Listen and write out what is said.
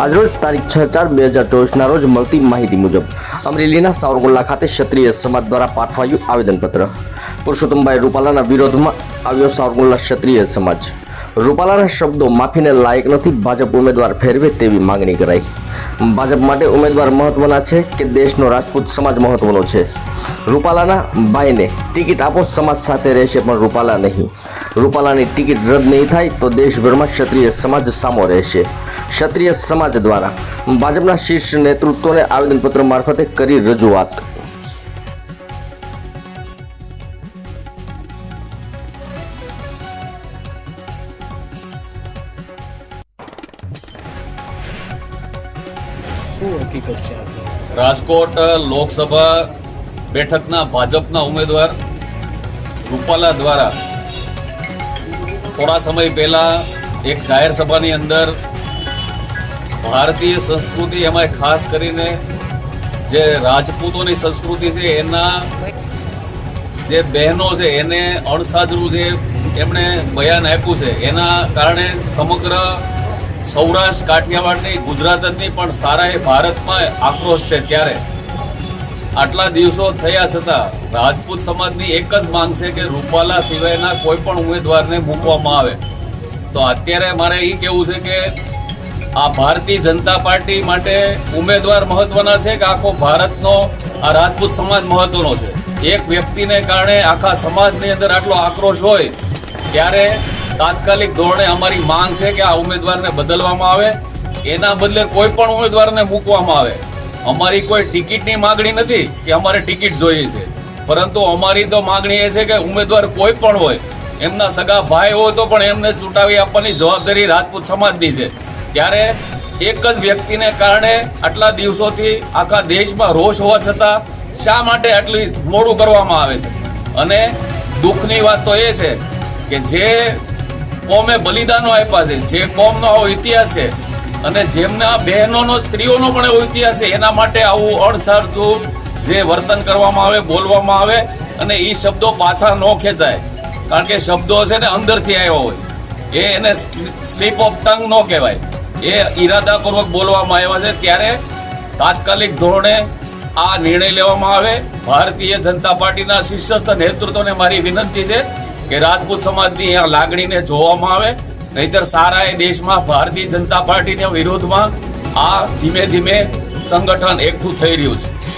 આજરોજ તારીખ છ ચાર બે હજાર ચોવીસના રોજ મળતી માહિતી મુજબ અમરેલીના સાવરકુંડલા ખાતે ક્ષત્રિય સમાજ દ્વારા પાઠવાયું આવેદનપત્ર. પુરુષોત્તમભાઈ રૂપાલાના વિરોધમાં આવ્યો સાવરકુંડલા ક્ષત્રિય સમાજ. રૂપાલાના શબ્દો માફીને લાયક નથી ભાજપ ઉમેદવાર ફેરવે તેવી માંગણી કરાઈ. ભાજપ માટે ઉમેદવાર મહત્વના છે કે દેશનો રાજપૂત સમાજ મહત્વનો છે? રૂપાલાના ભાઈને ટિકિટ આપો સમાજ સાથે રહેશે પણ રૂપાલા નહીં. રૂપાલાની ટિકિટ રદ નહીં થાય તો દેશભરમાં ક્ષત્રિય સમાજ સામો રહેશે. ક્ષત્રિય સમાજ દ્વારા ભાજપના શીર્ષ નેતૃત્વને આવેદનપત્ર મારફતે કરી રજૂઆત. રાજકોટ લોકસભા બેઠકના ભાજપના ઉમેદવાર રૂપાલા દ્વારા થોડા સમય પહેલા એક જાહેર સભાની અંદર ભારતીય સંસ્કૃતિ એમાં ખાસ કરીને જે રાજપૂતોની સંસ્કૃતિ છે, એના જે બહેનો છે, એને અણસાજરું જે એમણે બયાન આપ્યું છે, એના કારણે સમગ્ર સૌરાષ્ટ્ર, કાઠિયાવાડની, ગુજરાતની પણ સારા એ ભારતમાં આક્રોશ છે ત્યારે. આટલા દિવસો થયા છતાં રાજપૂત સમાજની એક જ માંગ છે કે રૂપાલા સિવાયના કોઈ પણ ઉમેદવારને મૂકવામાં આવે. તો અત્યારે મારે એ કહેવું છે કે આ ભારતીય જનતા પાર્ટી માટે ઉમેદવાર મહત્વના છે કે આખો ભારતનો, આ રાજપૂત સમાજ મહત્વનો છે? એક વ્યક્તિને કારણે આખા સમાજની અંદર આટલો આક્રોશ હોય, ત્યારે તાત્કાલિક ધોરણે અમારી માંગ છે કે આ ઉમેદવારને બદલવામાં આવે. એના બદલે કોઈ પણ ઉમેદવારને મૂકવામાં આવે. અમારી કોઈ ટિકિટની માંગણી નથી કે અમારે ટિકિટ જોઈએ છે. પરંતુ અમારી તો માંગણી એ છે કે ઉમેદવાર કોઈ પણ હોય, એમના સગા ભાઈ હોય તો પણ એમને ચૂંટાવી આપવાની જવાબદારી રાજપૂત સમાજની છે. ત્યારે એક જ વ્યક્તિને કારણે આટલા દિવસોથી આખા દેશમાં રોષ હોવા છતાં શા માટે આટલી મોડું કરવામાં આવે છે? અને દુઃખની વાત તો એ છે કે જે કોમે બલિદાનો આપ્યા છે, જે કોમનો આવો ઇતિહાસ છે અને જેમના બહેનોનો, સ્ત્રીઓનો પણ એવો ઇતિહાસ છે, એના માટે આવું અણછારતું જે વર્તન કરવામાં આવે, બોલવામાં આવે, અને એ શબ્દો પાછા ન ખેંચાય. કારણ કે શબ્દો છે ને અંદરથી આવ્યા હોય. એ એને સ્લીપ ઓફ ટંગ ન કહેવાય. એ ઈરાદાપૂર્વક બોલવામાં આવ્યા છે. ત્યારે તાત્કાલિક ધોરણે આ નિર્ણય લેવામાં આવે. ભારતીય જનતા પાર્ટીના શિષ્યસ્થ નેતૃત્વને મારી વિનંતી છે કે રાજપૂત સમાજની આ લાગણીને જોવામાં આવે. નહીતર સારા એ દેશમાં ભારતીય જનતા પાર્ટીના વિરોધમાં આ ધીમે ધીમે સંગઠન એકઠું થઈ રહ્યું છે.